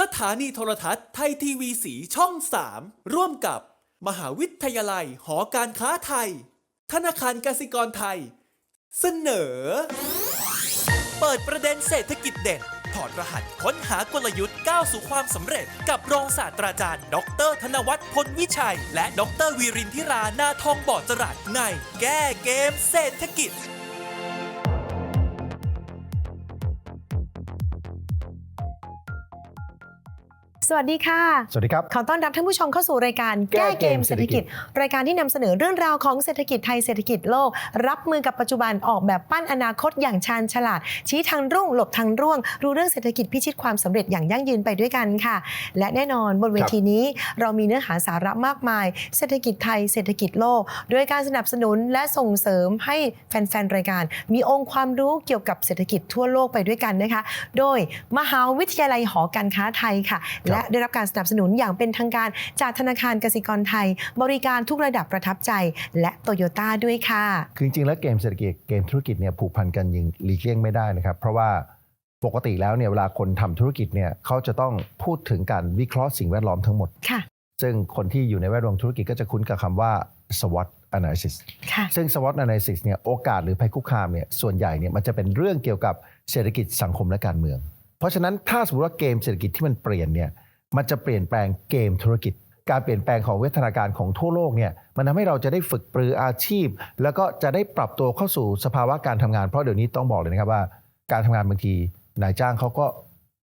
สถานีโทรทัศน์ไทยทีวีสีช่อง 3 ร่วมกับ มหาวิทยาลัยหอการค้าไทย ธนาคารกสิกรไทย เสนอ เปิดประเด็นเศรษฐกิจเด่น ถอดรหัสค้นหากลยุทธ์ก้าวสู่ความสำเร็จ กับรองศาสตราจารย์ ดร ธนวัฒน์พลวิชัย และดรวีรินทิรานาทองบอดจรัสในแก้เกมเศรษฐกิจ สวัสดีค่ะ สวัสดีครับ ขอต้อนรับท่านผู้ชมเข้าสู่รายการแก้แก้เกเกมมเศเศรรษษฐฐกิกิจจรายการที่นำเสนอเรื่องราวของเศรษฐกิจไทยเศรษฐกิจโลก รับมือกับปัจจุบันออกแบบปั้นอนาคตอย่างชาญฉลาด ชี้ทางรุ่งหลบทางร่วง รู้เรื่องเศรษฐกิจพิชิตความสำเร็จอย่างยั่งยืนไปด้วยกันค่ะ และแน่นอนบนเวทีนี้เรามีเนื้อหาสาระมากมาย เศรษฐกิจไทยเศรษฐกิจโลก โดยการสนับสนุนและส่งเสริมให้แฟนๆรายการ มีองค์ความรู้เกี่ยวกับเศรษฐกิจทั่วโลกไปด้วยกันนะคะ โดยมหาวิทยาลัยหอการค้าไทยค่ะและได้รับการสนับสนุนอย่างเป็นทางการจากธนาคารกสิกรไทย บริการทุกระดับประทับใจ และโตโยต้าด้วยค่ะ คือจริงๆแล้วเกมเศรษฐกิจเกมธุรกิจเนี่ยผูกพันกันยิงหลีกเลี่ยงไม่ได้นะครับ เพราะว่าปกติแล้วเนี่ยเวลาคนทำธุรกิจเนี่ยเขาจะต้องพูดถึงการวิเคราะห์สิ่งแวดล้อมทั้งหมดค่ะซึ่งคนที่อยู่ในแวดวงธุรกิจก็จะคุ้นกับคำว่า SWOT analysis ค่ะซึ่ง SWOT analysis เนี่ยโอกาสหรือภัยคุกคามเนี่ยส่วนใหญ่เนี่ยมันจะเป็นเรื่องเกี่ยวกับเศรษฐกิจสังคมและการเมือง เพราะฉะนั้นถ้าสมมติว่าเกมเศรษฐกิจที่มันเปลี่ยนเนี่ย มันจะเปลี่ยนแปลงเกมธุรกิจ การเปลี่ยนแปลงของวิวัฒนาการของทั่วโลกเนี่ยมันทำให้เราจะได้ฝึกปรืออาชีพ แล้วก็จะได้ปรับตัวเข้าสู่สภาวะการทำงาน เพราะเดี๋ยวนี้ต้องบอกเลยนะครับว่า การทำงานบางทีนายจ้างเขาก็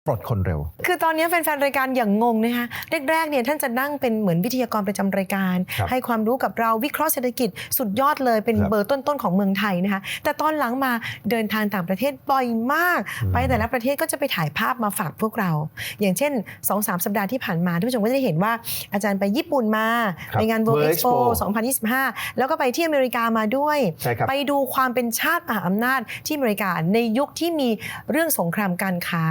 ปลดคนเร็ว คือตอนนี้แฟนๆรายการอย่างงงนะคะแรกๆเนี่ยท่านจะนั่งเป็นเหมือนวิทยากรประจำรายการครับให้ความรู้กับเราวิเคราะห์เศรษฐกิจสุดยอดเลยเป็นครับเบอร์ต้นๆของเมืองไทยนะคะแต่ตอนหลังมาเดินทางต่างประเทศบ่อยมากอืมไปแต่ละประเทศก็จะไปถ่ายภาพมาฝากพวกเรา อย่างเช่น2-3สัปดาห์ที่ผ่านมาท่านผู้ชมก็จะได้เห็นว่าอาจารย์ไปญี่ปุ่นมาครับไปงาน World World Expo Expo 2025 แล้วก็ไปที่อเมริกามาด้วยใช่ครับไปดูความเป็นชาติมหาอำนาจที่อเมริกาในยุคที่มีเรื่องสงครามการค้า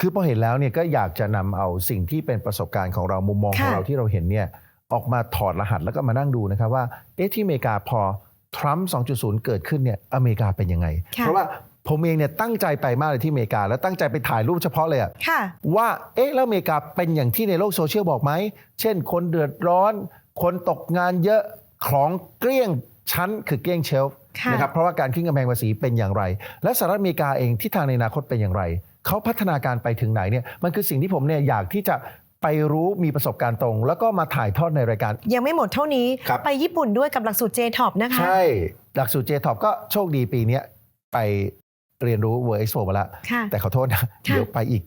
คือพอเห็นแล้วเนี่ยก็อยากจะนำเอาสิ่งที่เป็นประสบการณ์ของเรามุมมองของค่ะเราที่เราเห็นเนี่ยออกมาถอดรหัสแล้วก็มานั่งดูนะครับว่าเอ๊ะที่อเมริกาพอทรัมป์2.0 เกิดขึ้นเนี่ยอเมริกาเป็นยังไงค่ะเพราะว่าผมเองเนี่ยตั้งใจไปมากเลยที่อเมริกา แล้วตั้งใจไปถ่ายรูปเฉพาะเลยอะค่ะว่าเอ๊ะแล้วอเมริกาเป็นอย่างที่ในโลกโซเชียลบอกไหม เช่น คนเดือดร้อน คนตกงานเยอะของเกลี้ยงชั้นคือเกลี้ยงเชลฟ์ค่ะนะครับเพราะว่าการขึ้นกำแพงภาษีเป็นอย่างไร และสหรัฐอเมริกาเองที่ทางในอนาคตเป็นอย่างไร เขาพัฒนาการไปถึงไหนเนี่ยมันคือสิ่งที่ผมเนี่ยอยากที่จะไปรู้มีประสบการณ์ตรง แล้วก็มาถ่ายทอดในรายการ ยังไม่หมดเท่านี้ครับ ไปญี่ปุ่นด้วยกับหลักสูตร JTOP นะคะ ใช่ หลักสูตร JTOP ก็โชคดีปีเนี้ยไปเรียนรู้ World Expo มาแล้วค่ะ แต่ขอโทษนะ เดี๋ยวไปอีก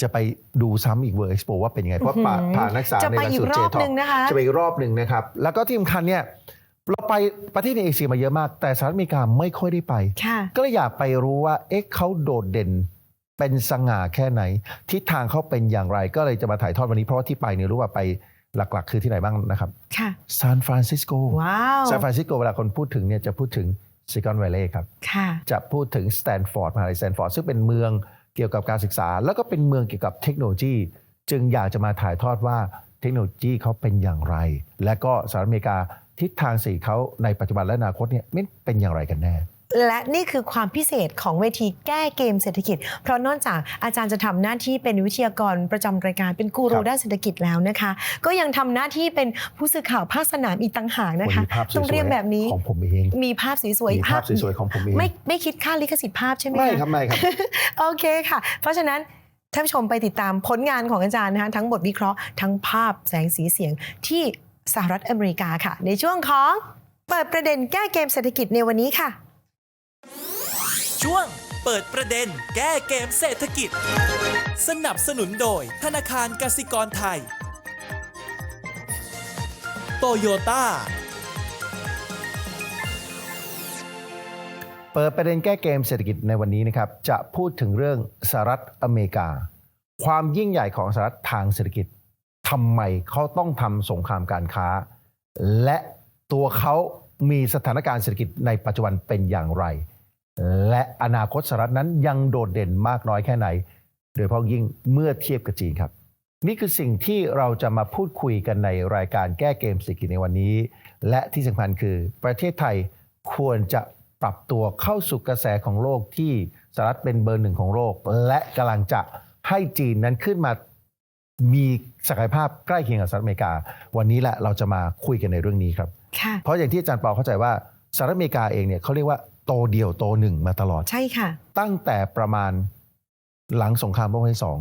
จะไปดูซ้ำอีก World Expo ว่าเป็นยังไง เพราะผ่านอื้อหือ ผ่านนักศึกษาจะในไปหลักอีสูกตรรอบ JTOP หนึ่งนะคะ จะไปอีกรอบหนึ่งนะครับ แล้วก็ที่สำคัญเนี่ยเราไปประเทศในเอเชียมาเยอะมาก แต่สหรัฐอเมริกาไม่ค่อยได้ไป ค่ะ ก็เลยอยากไปรู้ว่าเอ๊ะเขาโดดเด่น เป็นสง่าแค่ไหน ทิศทางเขาเป็นอย่างไร ก็เลยจะมาถ่ายทอดวันนี้เพราะว่าที่ไปเนี่ยรู้ว่าไปหลัก ๆ คือที่ไหนบ้างนะครับค่ะซานฟรานซิสโกว้าวซานฟรานซิสโกเวลาคนพูดถึงเนี่ยจะพูดถึงซิลิคอนวัลเลย์ครับค่ะจะพูดถึงสแตนฟอร์ดมหาลัยสแตนฟอร์ดซึ่งเป็นเมืองเกี่ยวกับการศึกษา แล้วก็เป็นเมืองเกี่ยวกับเทคโนโลยี จึงอยากจะมาถ่ายทอดว่าเทคโนโลยีเขาเป็นอย่างไร และก็สหรัฐอเมริกาทิศทางสีเขาในปัจจุบันและอนาคตเนี่ยมันเป็นอย่างไรกันแน่ และนี่คือความพิเศษของเวทีแก้เกมเศรษฐกิจ เพราะนอกจากอาจารย์จะทำหน้าที่เป็นวิทยากรประจำรายการเป็นกูครูรับด้านเศรษฐกิจแล้วนะคะ ก็ยังทำหน้าที่เป็นผู้สื่อข่าวภาคสนามอีกต่างหากนะวันคะนี้ภาพสต้องวเรียยกแบบนี้ๆของผมเองมีภาพสวยมีๆภาพสวยๆของผมเองไม่ไม่คิดค่าลิขสิทธิ์ภาพใช่ไหมไม่คะครับไม่ครับโอเคค่ะ เพราะฉะนั้นท่านผู้ชมไปติดตามผลงานของอาจารย์นะคะทั้งบทวิเคราะห์ทั้งภาพแสงสีเสียงที่สหรัฐอเมริกาค่ะ ในช่วงของเปิดประเด็นแก้เกมเศรษฐกิจในวันนี้ค่ะ ช่วงเปิดประเด็นแก้เกมเศรษฐกิจ สนับสนุนโดยธนาคารกสิกรไทย โตโยต้า เปิดประเด็นแก้เกมเศรษฐกิจในวันนี้นะครับ จะพูดถึงเรื่องสหรัฐอเมริกา ความยิ่งใหญ่ของสหรัฐทางเศรษฐกิจทำไมเขาต้องทำสงครามการค้า และตัวเขามีสถานการณ์เศรษฐกิจในปัจจุบันเป็นอย่างไร และอนาคตสหรัฐนั้นยังโดดเด่นมากน้อยแค่ไหน โดยเฉพาะยิ่งเมื่อเทียบกับจีนครับ นี่คือสิ่งที่เราจะมาพูดคุยกันในรายการแก้เกมเศรษฐกิจในวันนี้ และที่สำคัญคือประเทศไทยควรจะปรับตัวเข้าสู่กระแสของโลกที่สหรัฐเป็นเบอร์หนึ่งของโลก และกำลังจะให้จีนนั้นขึ้นมามีศักยภาพใกล้เคียงกับสหรัฐอเมริกา วันนี้แหละเราจะมาคุยกันในเรื่องนี้ครับค่ะเพราะอย่างที่อาจารย์ปอเข้าใจว่าสหรัฐอเมริกาเองเนี่ยเขาเรียกว่า โตเดียวโตหนึ่งมาตลอด ใช่ค่ะ ตั้งแต่ประมาณหลังสงครามโลกครั้งที่สอง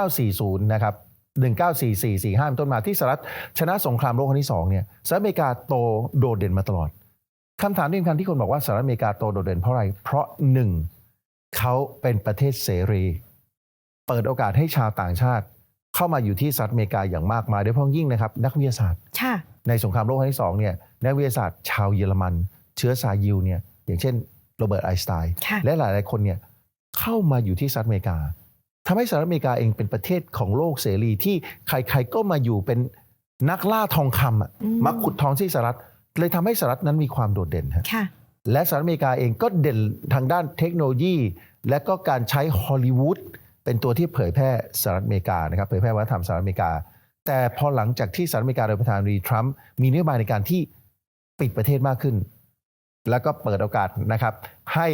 1940 นะครับ 1944 45เป็นต้นมาที่สหรัฐชนะสงครามโลกครั้งที่สองเนี่ยสหรัฐอเมริกาโตโดดเด่นมาตลอดคำถามที่สำคัญที่คนบอกว่าสหรัฐอเมริกาโตโดดเด่นเพราะอะไร เพราะหนึ่งเขาเป็นประเทศเสรี เปิดโอกาสให้ชาวต่างชาติ เข้ามาอยู่ที่สหรัฐอเมริกาอย่างมากมายโดยเฉพาะยิ่งนะครับ นักวิทยาศาสตร์ค่ะในสงครามโลกครั้งที่สองเนี่ยนักวิทยาศาสตร์ชาวเยอรมัน เชื้อสายยิวเนี่ย อย่างเช่นโรเบิร์ตไอน์สไตน์ค่ะและหลายๆคนเนี่ยเข้ามาอยู่ที่สหรัฐอเมริกาทำให้สหรัฐอเมริกาเองเป็นประเทศของโลกเสรีที่ใครๆก็มาอยู่เป็นนักล่าทองคำอะอืมมาขุดทองที่สหรัฐเลยทำให้สหรัฐนั้นมีความโดดเด่นฮะค่ะและสหรัฐอเมริกาเองก็เด่นทางด้านเทคโนโลยี และก็การใช้ฮอลลีวูดเป็นตัวที่เผยแพร่สหรัฐอเมริกานะครับเผยแพร่วัฒนธรรมสหรัฐอเมริกา แต่พอหลังจากที่สหรัฐอเมริกาโดยประธานาธิบดีทรัมป์มีนโยบายในการที่ปิดประเทศมากขึ้น แล้วก็เปิดโอกาสนะครับให้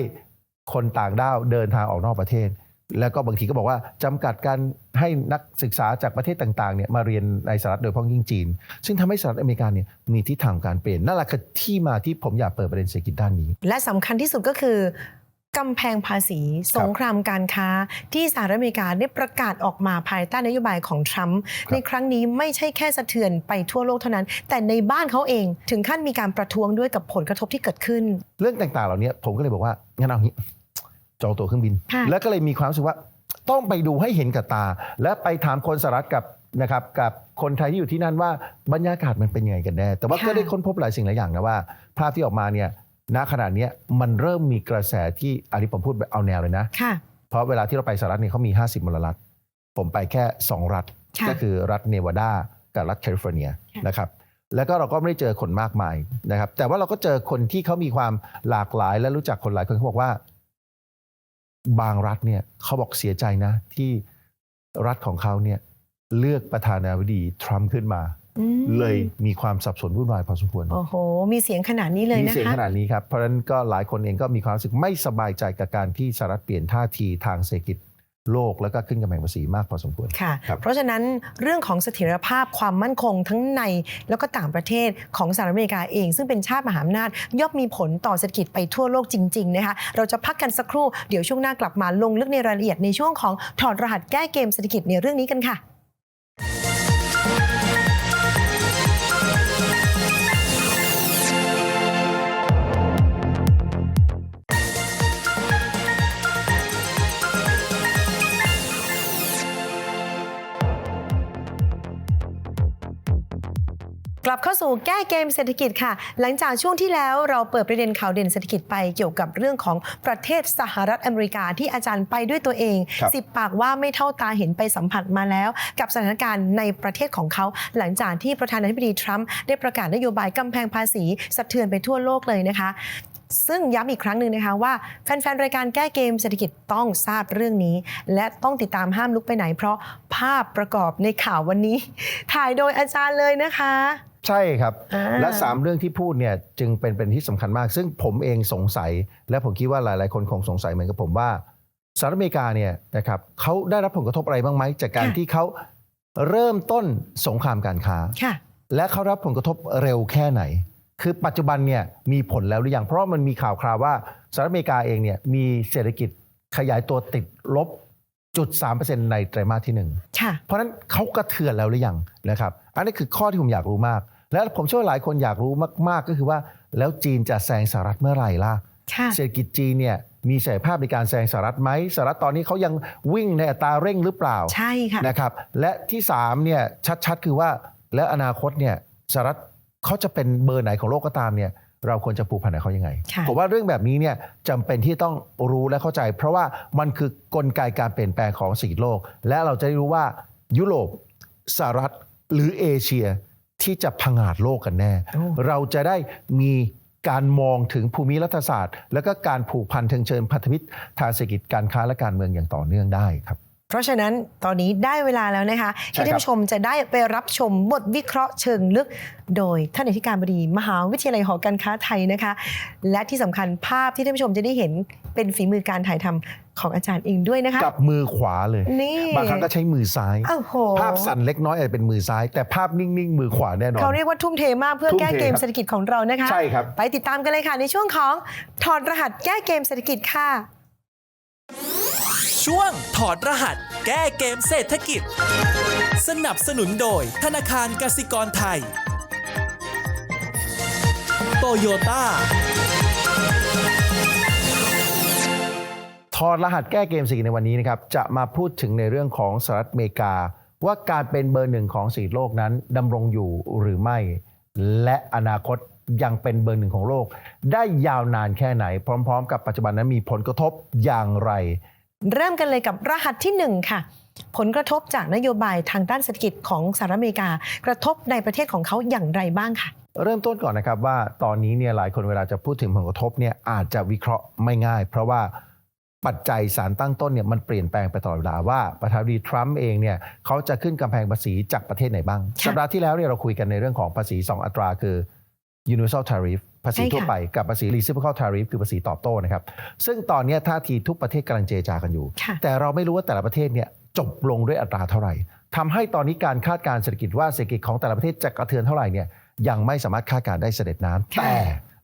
คนต่างด้าวเดินทางออกนอกประเทศ แล้วก็บางทีก็บอกว่าจำกัดการให้นักศึกษาจากประเทศต่างๆเนี่ยมาเรียนในสหรัฐโดยเฉพาะยิ่งจีน ซึ่งทำให้สหรัฐอเมริกาเนี่ยมีทิศทางการเปลี่ยนนั่นแหละคือที่มาที่ผมอยากเปิดประเด็นเศรษฐกิจด้านนี้ และสำคัญที่สุดก็คือ กำแพงภาษี สงครามการค้า ที่สหรัฐอเมริกาได้ประกาศออกมาภายใต้นโยบายของทรัมป์ในครั้งนี้ไม่ใช่แค่สะเทือนไปทั่วโลกเท่านั้น แต่ในบ้านเขาเองถึงขั้นมีการประท้วงด้วยกับผลกระทบที่เกิดขึ้น เรื่องต่างๆ เหล่านี้ผมก็เลยบอกว่างั้นเอางี้จองตั๋วเครื่องบินค่ะแล้วก็เลยมีความรู้สึกว่าต้องไปดูให้เห็นกับตา และไปถามคนสหรัฐกับนะครับกับคนไทยที่อยู่ที่นั่นว่าบรรยากาศมันเป็นยังไงกันแน่แต่ว่าก็ได้ค้นพบหลายสิ่งหลายอย่างนะว่า ภาพที่ออกมาเนี่ย ณขณะเนี้ยมันเริ่มมีกระแสที่อันนี้ผมพูดแบบเอาแนวเลยนะค่ะเพราะเวลาที่เราไปสหรัฐเนี่ยเขามี 50มลรัฐ ผมไปแค่ 2 รัฐค่ะก็คือรัฐเนวาดากับรัฐแคลิฟอร์เนียค่ะนะครับแล้วก็เราก็ไม่ได้เจอคนมากมายนะครับ แต่ว่าเราก็เจอคนที่เขามีความหลากหลายและรู้จักคนหลายคนเขาบอกว่า บางรัฐเนี่ยเขาบอกเสียใจนะ ที่รัฐของเขาเนี่ยเลือกประธานาธิบดีทรัมป์ขึ้นมาอืม เลยมีความสับสนวุ่นวายพอสมควรโอ้โห มีเสียงขนาดนี้เลยมีนะเสียงคะขนาดนี้ครับ เพราะฉะนั้นก็หลายคนเองก็มีความรู้สึกไม่สบายใจกับการที่สหรัฐเปลี่ยนท่าทีทางเศรษฐกิจโลกแล้วก็ขึ้นกำแพงภาษีมากพอสมควรค่ะครับเพราะฉะนั้นเรื่องของเสถียรภาพความมั่นคงทั้งในแล้วก็ต่างประเทศของสหรัฐอเมริกาเอง ซึ่งเป็นชาติมหาอำนาจ ย่อมมีผลต่อเศรษฐกิจไปทั่วโลกจริงๆนะคะเราจะพักกันสักครู่เดี๋ยวช่วงหน้ากลับมาลงลึกในรายละเอียดในช่วงของถอดรหัสแก้เกมเศรษฐกิจในเรื่องนี้กันค่ะ ลับเข้าสู่แก้เกมเศรษฐกิจค่ะ หลังจากช่วงที่แล้วเราเปิดประเด็นข่าวเด่นเศรษฐกิจไปเกี่ยวกับเรื่องของประเทศสหรัฐอเมริกาที่อาจารย์ไปด้วยตัวเองครับสิบปากว่าไม่เท่าตาเห็นไปสัมผัสมาแล้ว กับสถานการณ์ในประเทศของเขาหลังจากที่ประธานาธิบดีทรัมป์ได้ประกาศนโยบายกำแพงภาษีสะเทือนไปทั่วโลกเลยนะคะซึ่งย้ำอีกครั้งหนึ่งนะคะว่าแฟนๆ รายการแก้เกมเศรษฐกิจต้องทราบเรื่องนี้ และต้องติดตามห้ามลุกไปไหน เพราะภาพประกอบในข่าววันนี้ ถ่ายโดยอาจารย์เลยนะคะ ใช่ครับ อ่า และ 3 เรื่องที่พูดเนี่ยจึงเป็นเป็นที่สำคัญมาก ซึ่งผมเองสงสัย และผมคิดว่าหลาย ๆ คนคงสงสัยเหมือนกับผมว่าสหรัฐอเมริกาเนี่ยนะครับเขาได้รับผลกระทบอะไรบ้างไหมจากการที่เขาเริ่มต้นสงครามการค้า ค่ะ และเขารับผลกระทบเร็วแค่ไหน คือปัจจุบันเนี่ยมีผลแล้วหรือยัง เพราะว่ามันมีข่าวคราวว่าสหรัฐอเมริกาเองเนี่ยมีเศรษฐกิจขยายตัวติดลบจุดสามเปอร์เซ็นต์ในไตรมาสที่หนึ่ง ค่ะ เพราะฉะนั้นเขากระเทือนแล้วหรือยังนะครับ อันนี้คือข้อที่ผมอยากรู้มาก และผมเชื่อว่าหลายคนอยากรู้มากๆ ก็คือว่า แล้วจีนจะแซงสหรัฐเมื่อไหร่ล่ะค่ะเศรษฐกิจจีนเนี่ยมีศักยภาพในการแซงสหรัฐไหมสหรัฐตอนนี้เขายังวิ่งในอัตราเร่งหรือเปล่าใช่ค่ะนะครับและที่3เนี่ยชัดๆ คือว่าแล้วอนาคตเนี่ยสหรัฐเขาจะเป็นเบอร์ไหนของโลกก็ตามเนี่ยเราควรจะผูกพันกับเขายังไงค่ะผมว่าเรื่องแบบนี้เนี่ยจำเป็นที่ต้องรู้และเข้าใจ เพราะว่ามันคือกลไกการเปลี่ยนแปลงของเศรษฐกิจโลก และเราจะได้รู้ว่ายุโรปสหรัฐหรือเอเชีย ที่จะพังอาจโลกกันแน่โอ้เราจะได้มีการมองถึงภูมิรัฐศาสตร์ แล้วก็การผูกพันทางเชิงพันธมิตรทางเศรษฐกิจการค้าและการเมืองอย่างต่อเนื่องได้ครับ เพราะฉะนั้นตอนนี้ได้เวลาแล้วนะคะใช่ที่ครับท่านผู้ชมจะได้ไปรับชมบทวิเคราะห์เชิงลึก โดยท่านอธิการบดีมหาวิทยาลัยหอการค้าไทยนะคะ และที่สำคัญภาพที่ท่านผู้ชมจะได้เห็นเป็นฝีมือการถ่ายทำของอาจารย์เองด้วยนะคะกับมือขวาเลยนี่บางครั้งก็ใช้มือซ้ายโอ้โหภาพสั่นเล็กน้อยอาจจะเป็นมือซ้าย แต่ภาพนิ่งๆมือขวาแน่นอนเขาเรียกว่าทุ่มเทมากเพื่อทุ่มแก้เทเกมครับเศรษฐกิจของเรานะคะใช่ครับไปติดตามกันเลยค่ะในช่วงของถอดรหัสแก้เกมเศรษฐกิจค่ะ ช่วงถอดรหัส แก้เกมเศรษฐกิจ สนับสนุนโดยธนาคารกสิกรไทย โตโยต้า ถอดรหัสแก้เกมเศรษฐกิจในวันนี้นะครับ จะมาพูดถึงในเรื่องของสหรัฐอเมริกา ว่าการเป็นเบอร์หนึ่งของเศรษฐกิจโลกนั้นดำรงอยู่หรือไม่ และอนาคตยังเป็นเบอร์หนึ่งของโลก ได้ยาวนานแค่ไหน พร้อม ๆ กับปัจจุบันนั้นมีผลกระทบอย่างไร เริ่มกันเลยกับรหัสที่ 1 ค่ะ ผลกระทบจากนโยบายทางด้านเศรษฐกิจของสหรัฐอเมริกา กระทบในประเทศของเขาอย่างไรบ้างค่ะ เริ่มต้นก่อนนะครับว่าตอนนี้เนี่ยหลายคนเวลาจะพูดถึงผลกระทบเนี่ยอาจจะวิเคราะห์ไม่ง่าย เพราะว่าปัจจัยสารตั้งต้นเนี่ยมันเปลี่ยนแปลงไปตลอดเวลาว่าประธานาธิบดีทรัมป์เองเนี่ยเขาจะขึ้นกำแพงภาษีจากประเทศไหนบ้าง สัปดาห์ที่แล้วเนี่ยเราคุยกันในเรื่องของภาษี 2 อัตราคือ universal tariff ภาษีใช่ค่ะทั่วไปกับภาษี reciprocal tariff คือภาษีตอบโต้นะครับ ซึ่งตอนเนี้ยท่าทีทุกประเทศกำลังเจรจากันอยู่ค่ะแต่เราไม่รู้ว่าแต่ละประเทศเนี่ยจบลงด้วยอัตราเท่าไหร่ทำให้ตอนนี้การคาดการณ์เศรษฐกิจว่าเศรษฐกิจของแต่ละประเทศจะกระเทือนเท่าไหร่เนี่ยยังไม่สามารถคาดการณ์ได้เสด็จน้ำค่ะแต่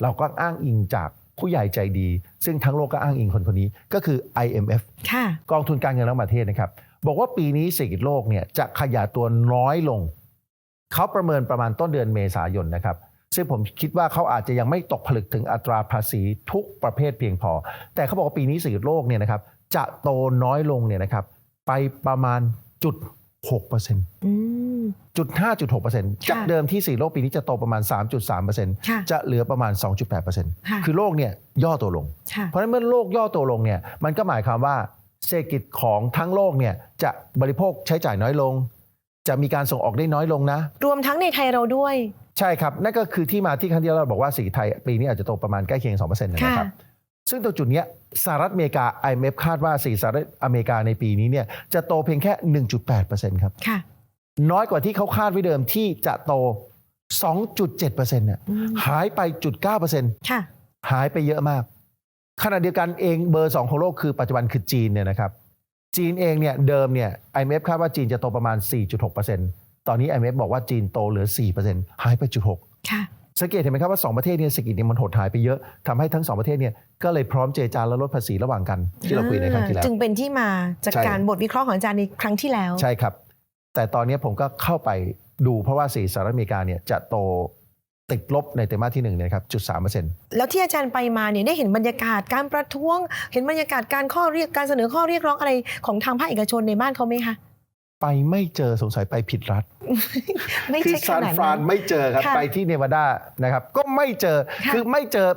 เราก็อ้างอิงจากผู้ใหญ่ใจดี ซึ่งทั้งโลกก็อ้างอิงคนคนนี้ก็คือ IMF ค่ะกองทุนการเงินระหว่างประเทศนะครับ บอกว่าปีนี้เศรษฐกิจโลกเนี่ยจะขยายตัวน้อยลง เขาประเมินประมาณต้นเดือนเมษายนนะครับ ซึ่งผมคิดว่าเขาอาจจะยังไม่ตกผลึกถึงอัตราภาษีทุกประเภทเพียงพอ แต่เขาบอกว่าปีนี้เศรษฐกิจโลกเนี่ยนะครับจะโตน้อยลงเนี่ยนะครับไปประมาณจุด6%เปอร์เซ็นต์อืมจุด5.6%เปอร์เซ็นต์จากเดิมที่สี่โลกปีนี้จะโตประมาณ3.3%เปอร์เซ็นต์ค่ะจะเหลือประมาณ2.8%เปอร์เซ็นต์ค่ะคือโลกเนี่ยย่อตัวลงค่ะเพราะฉะนั้นเมื่อโลกย่อตัวลงเนี่ยมันก็หมายความว่าเศรษฐกิจของทั้งโลกเนี่ยจะบริโภคใช้จ่ายน้อยลง จะมีการส่งออกได้น้อยลงนะ รวมทั้งในไทยเราด้วย ใช่ครับ นั่นก็คือที่มาที่ครั้งที่แล้วเราบอกว่าเศรษฐกิจไทย ปีนี้อาจจะโตประมาณใกล้เคียง 2%นะครับซึ่งตรงจุดเนี้ยสหรัฐอเมริกา IMF คาดว่าเศรษฐกิจสหรัฐอเมริกาในปีนี้เนี่ยจะโตเพียงแค่ 1.8%ครับค่ะน้อยกว่าที่เขาคาดไว้เดิมที่จะโต 2.7%เนี่ยอืมหายไปจุด9%ค่ะหายไปเยอะมากขณะเดียวกันเองเบอร์ 2 ของโลกคือปัจจุบันคือจีนเนี่ยนะครับ จีนเองเนี่ยเดิมเนี่ย IMF คาดว่าจีนจะโตประมาณ 4.6%ตอนนี้ IMF บอกว่าจีนโตเหลือ 4%หายไปจุด6ค่ะสังเกตเห็นไหมครับว่า 2 ประเทศเนี่ยเศรษฐกิจเนี่ยมันหดหายไปเยอะทำให้ทั้ง 2 ประเทศเนี่ยก็เลยพร้อมเจรจาและลดภาษีระหว่างกันที่เราคุยในครั้งที่แล้วจึงเป็นที่มาจากใช่การบทวิเคราะห์ของอาจารย์ในครั้งที่แล้ว ใช่ครับ แต่ตอนนี้ผมก็เข้าไปดูเพราะว่าสีสหรัฐอเมริกาเนี่ยจะโต ติดลบในไตรมาสที่1เนี่ยครับจุดสามเปอร์เซ็นต์แล้วที่อาจารย์ไปมาเนี่ยได้เห็นบรรยากาศการประท้วง เห็นบรรยากาศการข้อเรียกการเสนอข้อเรียกร้องอะไรของทางภาคเอกชนในบ้านเขาไหมคะ ไปไม่เจอสงสัยไปผิดรัฐ ไม่คือใช่ขซานนาดฟรานนั้น ไม่เจอครับค่ะไปที่เนวาดานะครับ ก็ไม่เจอค่ะคือไม่เจอ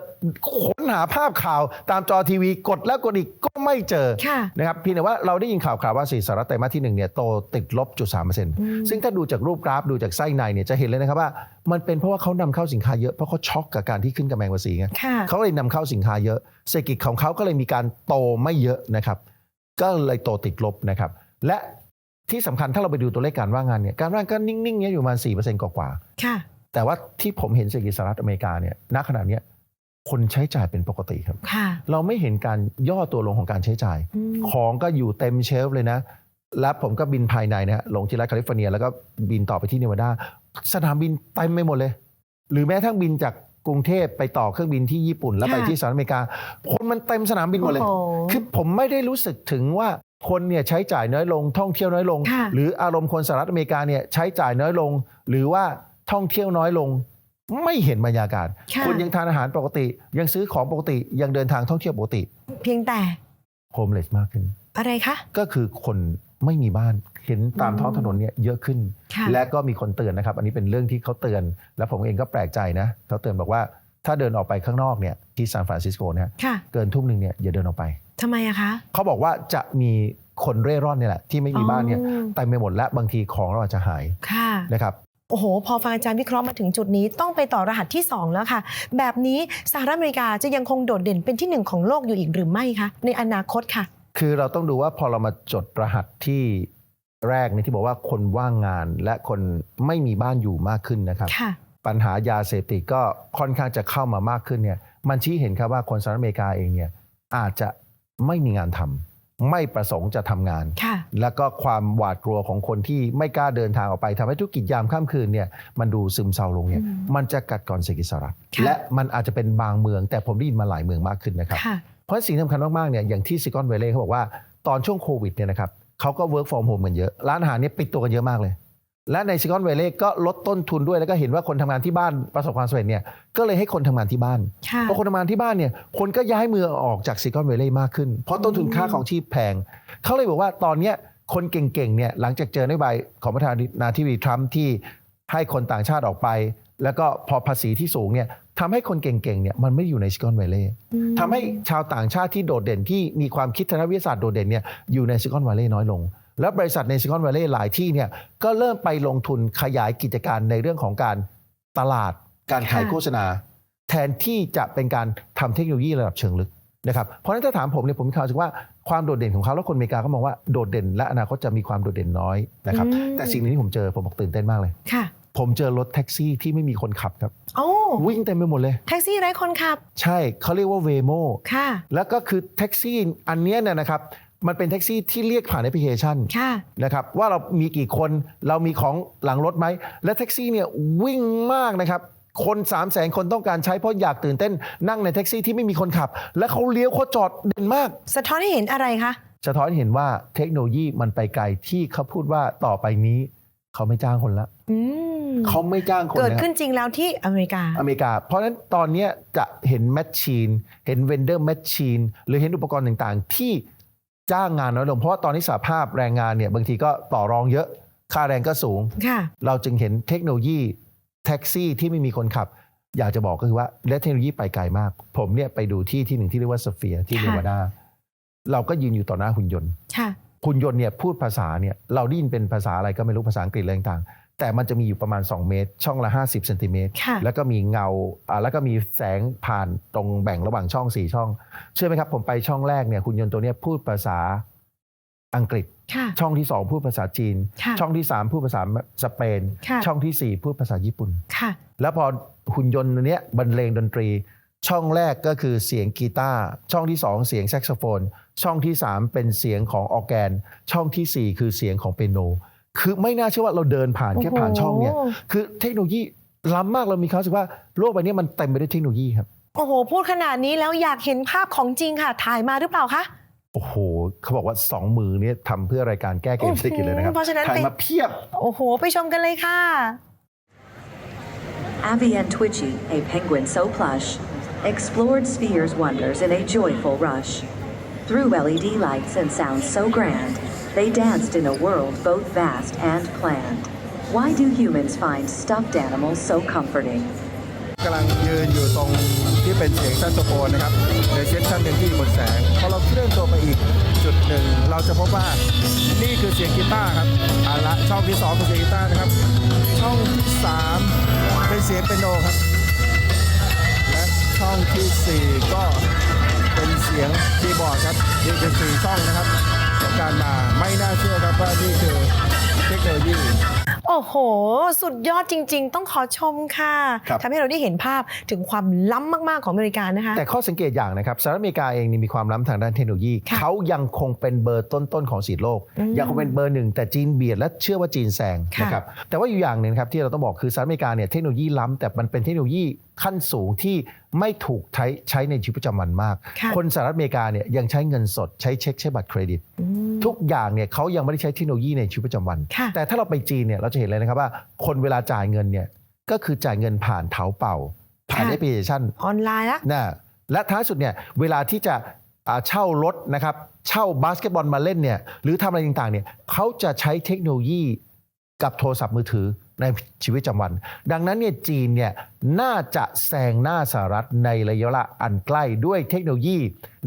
ค้นหาภาพข่าวตามจอทีวีกดแล้วกดอีกก็ไม่เจอค่ะนะครับเพียงแต่ว่าเราได้ยินข่าวข่าวว่าสีสหรัฐไตรมาสที่หนึ่งเนี่ยโตติดลบจุดสามเปอร์เซ็นต์อืมซึ่งถ้าดูจากรูปกราฟดูจากไส้ในเนี่ยจะเห็นเลยนะครับว่า มันเป็นเพราะว่าเขานำเข้าสินค้าเยอะเพราะเขาช็อกกับการที่ขึ้นกำแพงภาษีไงค่ะ เขาเลยนำเข้าสินค้าเยอะ เศรษฐกิจของเขาก็เลยมีการโตไม่เยอะนะครับ ก็เลยโตติดลบนะครับ และ ที่สำคัญถ้าเราไปดูตัวเลขการว่างงานเนี่ยการว่างงานก็นิ่งๆเนี่ยอยู่ประมาณ4%กว่าค่ะๆแต่ว่าที่ผมเห็นเศรษฐกิจสหรัฐอเมริกาเนี่ยณขณะเนี้ยคนใช้จ่ายเป็นปกติครับค่ะเราไม่เห็นการย่อตัวลงของการใช้จ่ายอืมของก็อยู่เต็มเชลฟ์เลยนะ และผมก็บินภายในนะฮะลงที่รัฐแคลิฟอร์เนีย แล้วก็บินต่อไปที่เนวาดา สนามบินเต็มไปหมดเลย หรือแม้ทั้งบินจาก กรุงเทพไปต่อเครื่องบินที่ญี่ปุ่น แล้วไปค่ะที่สหรัฐอเมริกาคนมันเต็มสนามบินหมดเลยโอ้โหคือผมไม่ได้รู้สึกถึงว่าคนเนี่ยใช้จ่ายน้อยลงท่องเที่ยวน้อยลงค่ะหรืออารมณ์คนสหรัฐอเมริกาเนี่ยใช้จ่ายน้อยลง หรือว่าท่องเที่ยวน้อยลงไม่เห็นบรรยากาศค่ะคนยังทานอาหารปกติ ยังซื้อของปกติยังเดินทางท่องเที่ยวปกติ เพียงแต่โฮมเลสมากขึ้น อะไรคะ ก็คือคน ไม่มีบ้านเห็นตามอืมท้องถนนเนี่ยเยอะขึ้นค่ะและก็มีคนเตือนนะครับ อันนี้เป็นเรื่องที่เขาเตือน และผมเองก็แปลกใจนะเขาเตือนบอกว่าถ้าเดินออกไปข้างนอกเนี่ยที่ซานฟรานซิสโกเนะค่ะเกินทุ่มหนึ่งเนี่ยอย่าเดินออกไปทำไมอะคะเขาบอกว่าจะมีคนเร่ร่อนเนี่ยแหละที่ไม่มีบ้านเนี่ยอ๋อเต็มไปหมดและบางทีของเราอาจจะหายค่ะนะครับโอ้โห พอฟังอาจารย์วิเคราะห์มาถึงจุดนี้ต้องไปต่อรหัสที่ 2 แล้วค่ะ แบบนี้สหรัฐอเมริกาจะยังคงโดดเด่นเป็นที่หนึ่งของโลกอยู่อีกหรือไม่คะในอนาคตค่ะ คือเราต้องดูว่าพอเรามาจดรหัสที่แรกเนี่ยที่บอกว่าคนว่างงานและคนไม่มีบ้านอยู่มากขึ้นนะครับค่ะปัญหายาเสพติดก็ค่อนข้างจะเข้ามามากขึ้นเนี่ยมันชี้เห็นครับว่าคนสหรัฐอเมริกาเองเนี่ยอาจจะไม่มีงานทไม่ประสงค์จะทำงานค่ะแล้วก็ความหวาดกลัวของคนที่ไม่กล้าเดินทางออกไปทำให้ธุรกิจยามค่ำคืนเนี่ยมันดูซึมเซาลงเนี่ยอืมมันจะกัดกร่อนเศรษฐกิจสหรัฐค่ะและมันอาจจะเป็นบางเมือง แต่ผมได้ยินมาหลายเมืองมากขึ้นนะครับค่ะ เพราะสิ่งสำคัญมากๆเนี่ยอย่างที่ซิกอนเวลเล่เขาบอกว่าตอนช่วงโควิดเนี่ยนะครับเขาก็ work from home กันเยอะ ร้านอาหารเนี่ยปิดตัวกันเยอะมากเลย และในซิกอนเวลเล่ก็ลดต้นทุนด้วยแล้วก็เห็นว่าคนทำงานที่บ้านประสบความสำเร็จเนี่ยก็เลยให้คนทำงานที่บ้านค่ะพอคนทำงานที่บ้านเนี่ยคนก็ย้ายมือออกจากซิกอนเวลเล่มากขึ้น เพราะต้นทุนค่าของชีพแพงเขาเลยบอกว่าตอนเนี้ยคนเก่งๆเนี่ยหลังจากเจอนโยบายของประธานาธิบดีทรัมป์ที่ให้คนต่างชาติออกไป แล้วก็พอภาษีที่สูงเนี่ยทำให้คนเก่งๆเนี่ยมันไม่ได้อยู่ในซิกอนเวลเล่ทำให้ชาวต่างชาติที่โดดเด่นที่มีความคิดทางด้านวิทยาศาสตร์โดดเด่นเนี่ยอยู่ในซิกอนว l ล e y น้อยลง แล้วบริษัทในซิกอนว l ล e y หลายที่เนี่ยก็เริ่มไปลงทุนขยายกิจการในเรื่องของการตลาด การขายค่ะโฆษณา แทนที่จะเป็นการทำเทคโนโลยีระดับเชิงลึกนะครับเพราะฉะนั้นถ้าถามผมเนี่ยผมมีความรู้สึกว่าความโดดเด่นของเขาแล้วคนอเมริกาก็มองว่าโดดเด่นและอนาคตจะมีความโดดเด่นน้อยนะครับอืมแต่สิ่งหนึงที่ผมเจอผมบอกตื่นเต้นมากเลยค่ะ ผมเจอรถแท็กซี่ที่ไม่มีคนขับครับ โอ้ วิ่งเต็มไปหมดเลย แท็กซี่ไร้คนขับ ใช่เขาเรียกว่าเวโมค่ะ แล้วก็คือแท็กซี่อันเนี้ยเนี่ยนะครับมันเป็นแท็กซี่ที่เรียกผ่านแอปพลิเคชันค่ะ นะครับว่าเรามีกี่คนเรามีของหลังรถไหม และแท็กซี่เนี่ยวิ่งมากนะครับ คน3 0 0แสนคนต้องการใช้เพราะอยากตื่นเต้นนั่งในแท็กซี่ที่ไม่มีคนขับ และเขาเลี้ยวเขาจอดเด่นมากสะท้อนให้เห็นอะไรคะ สะท้อนให้เห็นว่าเทคโนโลยีมันไปไกลที่เขาพูดว่าต่อไปนี้ เขาไม่จ้างคนละ อืม เขาไม่จ้างคนเกิดนะขึ้นจริงแล้วที่อเมริกา อเมริกา เพราะฉะนั้นตอนเนี้ยจะเห็นแมชชีน เห็นเวนเดอร์แมชชีน หรือเห็นอุปกรณ์ต่างๆ ที่จ้างงานน้อยลง เพราะว่าตอนนี้สหภาพแรงงานเนี่ยบางทีก็ต่อรองเยอะ ค่าแรงก็สูงค่ะเราจึงเห็นเทคโนโลยีแท็กซี่ที่ไม่มีคนขับ อยากจะบอกก็คือว่าและเทคโนโลยีไปไกลมาก ผมเนี่ยไปดูที่ที่หนึ่งที่เรียกว่าสเฟียที่เนค่ะวาดาเราก็ยืนอยู่ต่อหน้าหุ่นยนต์ค่ะหุ่นยนต์เนี่ยพูดภาษาเนี่ยเราได้ยินเป็นภาษาอะไรก็ไม่รู้ภาษาอังกฤษอะไรต่างๆ แต่มันจะมีอยู่ประมาณ 2 เมตร ช่องละ 50เซนติเมตรค่ะ แล้วก็มีเงาอ่าแล้วก็มีแสงผ่านตรงแบ่งระหว่างช่อง 4 ช่อง เชื่อไหมครับ ผมไปช่องแรกเนี่ยหุ่นยนต์ตัวเนี้ยพูดภาษาอังกฤษ ค่ะ ช่องที่ 2 พูดภาษาจีน ค่ะ ช่องที่ 3 พูดภาษาสเปน ค่ะ ช่องทีสี่ 4 พูดภาษาญี่ปุ่น ค่ะ แล้วพอหุ่นยนต์ตัวเนี้ยบรรเลงดนตรี ช่องแรกก็คือเสียงกีตาร์ช่องที่ 2 เสียงแซกโซโฟน ช่องที่ 3 เป็นเสียงของออร์แกน ช่องทีสี่ 4 คือเสียงของเปียโน คือไม่น่าเชื่อว่าเราเดินผ่านแค่ผ่านช่องเนี่ยโอ้โหคือเทคโนโลยีล้ำมากเรามีความรู้สึกว่าโลกใบนี้มันเต็มไปด้วยเทคโนโลยีครับ โอ้โห พูดขนาดนี้แล้วอยากเห็นภาพของจริงค่ะ ถ่ายมาหรือเปล่าคะ โอ้โห เขาบอกว่า 2 มือเนี่ยทำเพื่อรายการแก้เกมเศรษฐกิจเลยนะครับ เพราะฉะนั้นถ่ายไปมาเพียบ โอ้โห ไปชมกันเลยค่ะ Abby and Twitchy, a penguin so plush, explored Sphere's wonders in a joyful rush. Through LED lights and sounds so grand, they danced in a world both vast and planned. Why do humans find stuffed animals so comforting? กำลังยืนอยู่ตรงที่เป็นเสียงแซกโซโฟนนะครับในเซสชันหนึ่งที่บนแสงพอเราเคลื่อนตัวไปอีกจุดหนึ่ง เราจะพบว่านี่คือเสียงกีตาร์ครับเอาละช่องที่สองเป็นเสียงกีตาร์นะครับ ช่องที่สามเป็นเสียงเปียโนครับ และช่องที่สี่ก็เป็นเสียงคีย์บอร์ดครับนี่เป็นสี่ช่องนะครับ การมาไม่น่าเชื่อครับว่านี่คือเทคโนโลยีโอ้โห สุดยอดจริง ๆ ต้องขอชมค่ะครับ ทำให้เราได้เห็นภาพถึงความล้ำมาก ๆ ของอเมริกานะคะ แต่ข้อสังเกตอย่างนะครับสหรัฐอเมริกาเองนี่มีความล้ำทางด้านเทคโนโลยี ค่ะเขายังคงเป็นเบอร์ต้น ๆ ของสีโลก อืมยังคงเป็นเบอร์หนึ่งแต่จีนเบียดและเชื่อว่าจีนแซงค่ะนะครับแต่ว่าอยู่อย่างหนึ่งครับที่เราต้องบอกคือสหรัฐอเมริกาเนี่ยเทคโนโลยีล้ำแต่มันเป็นเทคโนโลยี ขั้นสูงที่ไม่ถูกใช้ใช้ในชีวิตประจำวันมากค่ะคนสหรัฐอเมริกาเนี่ยยังใช้เงินสดใช้เช็คใช้บัตรเครดิตอืมทุกอย่างเนี่ยเขายังไม่ได้ใช้เทคโนโลยีในชีวิตประจำวันค่ะแต่ถ้าเราไปจีนเนี่ยเราจะเห็นเลยนะครับว่า คนเวลาจ่ายเงินเนี่ยก็คือจ่ายเงินผ่านเถาเป่า ผ่านค่ะแอปพลิเคชันออนไลน์ละนะและท้ายสุดเนี่ยเวลาที่จะอ่าเช่ารถนะครับเช่าบาสเกตบอลมาเล่นเนี่ยหรือทำอะไรต่างๆเนี่ยเขาจะใช้เทคโนโลยีกับโทรศัพท์มือถือ ในชีวิตประจำวัน ดังนั้นเนี่ยจีนเนี่ยน่าจะแซงหน้าสหรัฐในระยะเวลาอันใกล้ด้วยเทคโนโลยี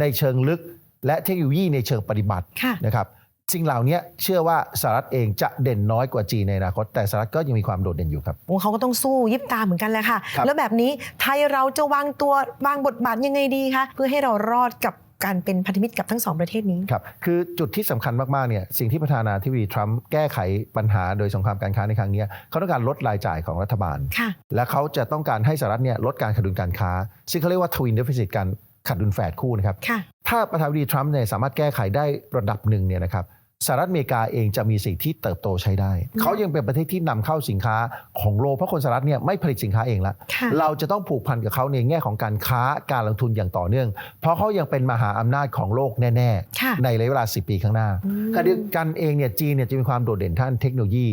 ในเชิงลึก และเทคโนโลยีในเชิงปฏิบัติค่ะนะครับสิ่งเหล่านี้เชื่อว่าสหรัฐเองจะเด่นน้อยกว่าจีนในอนาคตแต่สหรัฐก็ยังมีความโดดเด่นอยู่ครับโอ้เขาก็ต้องสู้ยิบตาเหมือนกันแหละค่ะครับแล้วแบบนี้ไทยเราจะวางตัววางบทบาทยังไงดีคะเพื่อให้เรารอดกับ การเป็นพันธมิตรกับทั้งสองประเทศนี้ครับคือจุดที่สำคัญมากๆเนี่ยสิ่งที่ประธานาธิบดีทรัมป์แก้ไขปัญหาโดยสงครามการค้าในครั้งเนี้ยเขาต้องการลดรายจ่ายของรัฐบาลค่ะและเขาจะต้องการให้สหรัฐเนี่ยลดการขาดดุลการค้า ซึ่งเขาเรียกว่า twin deficit กันขัดดุลแฝดคู่นะครับค่ะถ้าประธานาธิบดีทรัมป์เนี่ยสามารถแก้ไขได้ระดับหนึ่งเนี่ยนะครับ สหรัฐอเมริกาเองจะมีสิ่งที่เติบโตใช้ได้ เขายังเป็นประเทศที่นำเข้าสินค้าของโลกเพราะคนสหรัฐเนี่ยไม่ผลิตสินค้าเองละค่ะเราจะต้องผูกพันกับเขาในแง่ของการค้าการลงทุนอย่างต่อเนื่อง เพราะเขายังเป็นมหาอำนาจของโลกแน่ค่ะๆในระยะเวลา 10 ปีข้างหน้าอืมขณะเดียวกันเองเนี่ยจีนเนี่ยจะมีความโดดเด่นท่านเทคโนโลยี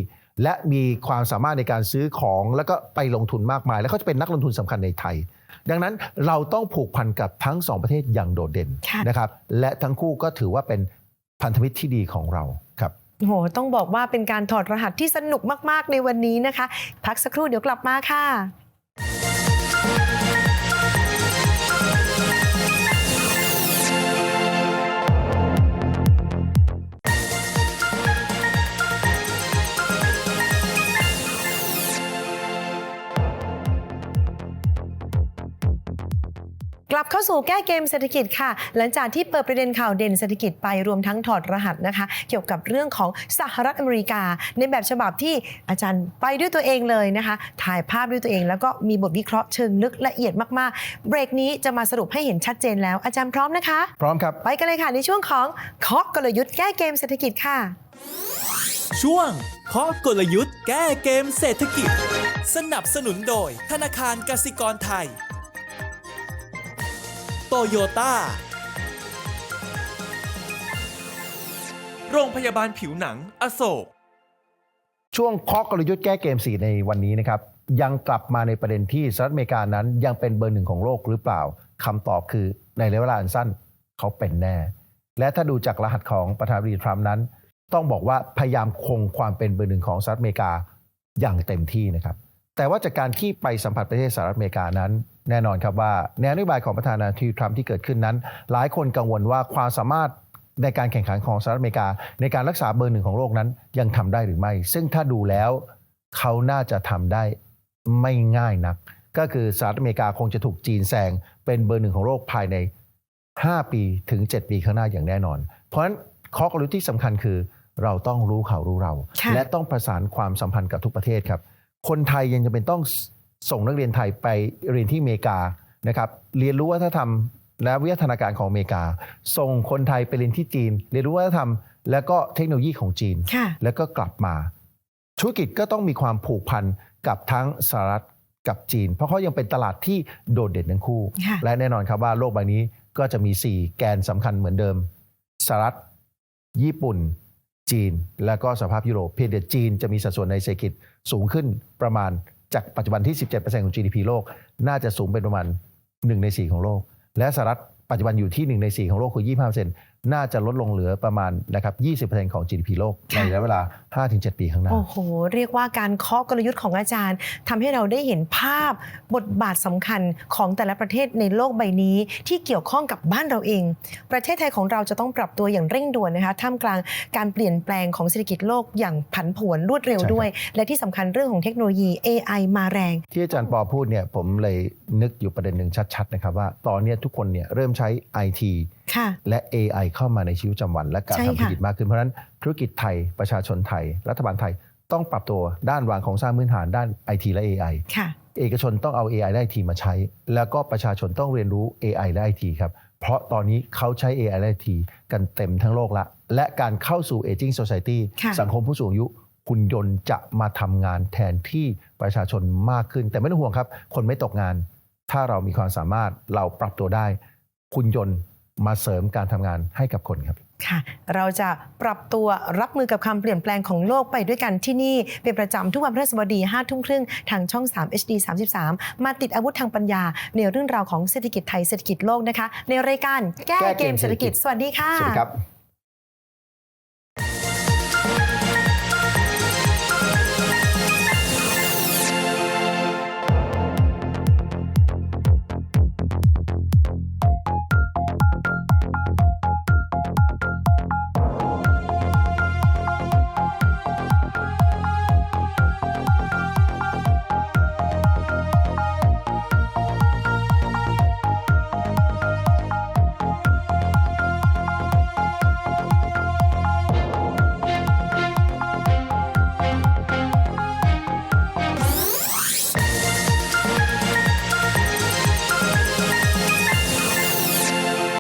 และมีความสามารถในการซื้อของแล้วก็ไปลงทุนมากมาย แล้วเขาจะเป็นนักลงทุนสำคัญในไทย ดังนั้นเราต้องผูกพันกับทั้งสองประเทศอย่างโดดเด่นค่ะนะครับและทั้งคู่ก็ถือว่าเป็น พันธมิตรที่ดีของเราครับโอ้โหต้องบอกว่าเป็นการถอดรหัสที่สนุกมาก ๆ ในวันนี้นะคะ พักสักครู่เดี๋ยวกลับมาค่ะ ลับเข้าสู่แก้เกมเศรษฐกิจค่ะ หลังจากที่เปิดประเด็นข่าวเด่นเศรษฐกิจไปรวมทั้งถอดรหัสนะคะ เกี่ยวกับเรื่องของสหรัฐอเมริกา ในแบบฉบับที่อาจารย์ไปด้วยตัวเองเลยนะคะ ถ่ายภาพด้วยตัวเอง แล้วก็มีบทวิเคราะห์เชิงลึกละเอียดมากๆ เบรกนี้จะมาสรุปให้เห็นชัดเจนแล้วอาจารย์พร้อมนะคะ พร้อมครับ ไปกันเลยค่ะในช่วงของเคาะกลยุทธ์แก้เกมเศรษฐกิจค่ะ ช่วงเคาะกลยุทธ์แก้เกมเศรษฐกิจ สนับสนุนโดยธนาคารกสิกรไทย โตโยต้า โรงพยาบาลผิวหนัง อโศก ช่วงเคาะกลยุทธ์แก้เกมสีในวันนี้นะครับ ยังกลับมาในประเด็นที่สหรัฐอเมริกานั้นยังเป็นเบอร์หนึ่งของโลกหรือเปล่าคำตอบคือในระยะเวลาอันสั้นเขาเป็นแน่ และถ้าดูจากรหัสของประธานาธิบดีทรัมป์นั้น ต้องบอกว่าพยายามคงความเป็นเบอร์หนึ่งของสหรัฐอเมริกาอย่างเต็มที่นะครับ แต่ว่าจากการที่ไปสัมผัสประเทศสหรัฐอเมริกานั้น แน่นอนครับว่าแนวนโยบายของประธานาธิบดีทรัมป์ที่เกิดขึ้นนั้น หลายคนกังวลว่าความสามารถในการแข่งขันของสหรัฐอเมริกา ในการรักษาเบอร์หนึ่งของโลกนั้น ยังทำได้หรือไม่ ซึ่งถ้าดูแล้วเขาน่าจะทำได้ไม่ง่ายนัก ก็คือสหรัฐอเมริกาคงจะถูกจีนแซงเป็นเบอร์หนึ่งของโลกภายใน 5 ปีถึง 7 ปีข้างหน้าอย่างแน่นอน เพราะฉะนั้นข้อกลยุทธ์ที่สำคัญคือเราต้องรู้เขารู้เรา และต้องประสานความสัมพันธ์กับทุกประเทศครับ คนไทยยังจะเป็นต้องส่งนักเรียนไทยไปเรียนที่อเมริกานะครับเรียนรู้วัฒนธรรม และวิทยาการของอเมริกา ส่งคนไทยไปเรียนที่จีน เรียนรู้วัฒนธรรม และก็เทคโนโลยีของจีนค่ะแล้วก็กลับมา ธุรกิจก็ต้องมีความผูกพันกับทั้งสหรัฐกับจีน เพราะเขายังเป็นตลาดที่โดดเด่นทั้งคู่ค่ะและแน่นอนครับว่าโลกใบนี้ก็จะมี 4 แกนสำคัญเหมือนเดิมสหรัฐญี่ปุ่น จีน และก็สภาพยุโรปเพียงแต่จีนจะมีสัดส่วนในเศรษฐกิจสูงขึ้นประมาณจากปัจจุบันที่ 17%ของ GDP โลก น่าจะสูงเป็นประมาณ 1 ใน 4 ของโลก และสหรัฐปัจจุบันอยู่ที่ 1 ใน 4 ของโลกคือ 25% น่าจะลดลงเหลือประมาณนะครับ20%ของ GDP โลกในค่ะระยะเวลา 5-7 ปีข้างหน้า โอ้โห เรียกว่าการเคาะกลยุทธ์ของอาจารย์ทำให้เราได้เห็นภาพบทบาทสำคัญของแต่ละประเทศในโลกใบนี้ ที่เกี่ยวข้องกับบ้านเราเอง ประเทศไทยของเราจะต้องปรับตัวอย่างเร่งด่วนนะคะท่ามกลางการเปลี่ยนแปลงของเศรษฐกิจโลกอย่างผันผวนรวดเร็วใช่ครับด้วย และที่สำคัญเรื่องของเทคโนโลยี AI มาแรง ที่อาจารย์ปอพูดเนี่ยผมเลยนึกอยู่ประเด็นหนึ่งชัดๆนะครับว่าตอนเนี้ยทุกคนเนี่ยเริ่มใช้ IT ค่ะ และ AI เข้ามาในชีวิตประจำวัน และการใช่ทำธุรค่ะกิจมากขึ้น เพราะฉะนั้นธุรกิจไทยประชาชนไทย รัฐบาลไทยต้องปรับตัวด้านวางของสร้างพื้นฐานด้าน IT และ AI ค่ะเอกชนต้องเอา AI และ IT มาใช้ แล้วก็ประชาชนต้องเรียนรู้ AI และ IT ครับ เพราะตอนนี้เขาใช้ AI และ IT กันเต็มทั้งโลกละ และการเข้าสู่ Aging Society ค่ะสังคมผู้สูงอายุหุ่นยนต์จะมาทำงานแทนที่ประชาชนมากขึ้น แต่ไม่ต้องห่วงครับ คนไม่ตกงาน ถ้าเรามีความสามารถเราปรับตัวได้หุ่นยนต์ มาเสริมการทำงานให้กับคนครับค่ะ เราจะปรับตัวรับมือกับคำเปลี่ยนแปลงของโลกไปด้วยกันที่นี่ เป็นประจำทุกวันพฤหัสบดี5ทุ่มครึ่งทางช่อง 3 HD 33 มาติดอาวุธทางปัญญา ในเรื่องราวของเศรษฐกิจไทยเศรษฐกิจโลกนะคะ ในรายการแก้แก้เกเกมมเศรษฐกิจ สวัสดีค่ะ สวัสดีครับ